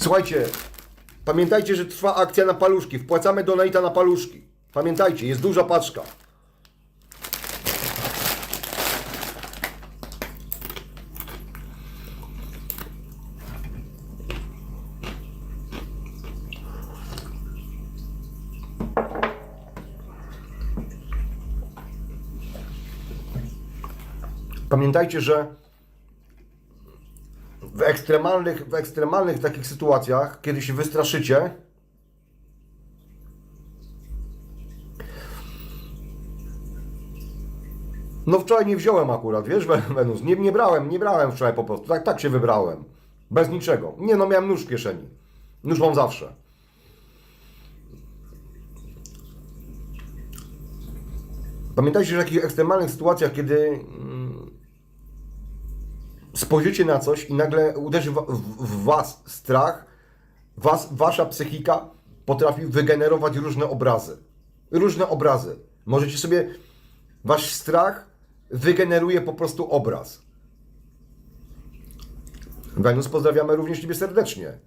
Słuchajcie, pamiętajcie, że trwa akcja na paluszki. Wpłacamy donata na paluszki. Pamiętajcie, jest duża paczka. Pamiętajcie, że w ekstremalnych, w ekstremalnych takich sytuacjach, kiedy się wystraszycie, no wczoraj nie wziąłem akurat, wiesz, Wenus, nie, nie brałem, nie brałem wczoraj po prostu, tak, tak się wybrałem, bez niczego. Nie no, miałem nóż w kieszeni, nóż mam zawsze. Pamiętajcie, że w takich ekstremalnych sytuacjach, kiedy mm, spojrzycie na coś i nagle uderzy w was strach, was, wasza psychika potrafi wygenerować różne obrazy. Różne obrazy. Możecie sobie, wasz strach wygeneruje po prostu obraz. Wenus, pozdrawiamy również Ciebie serdecznie.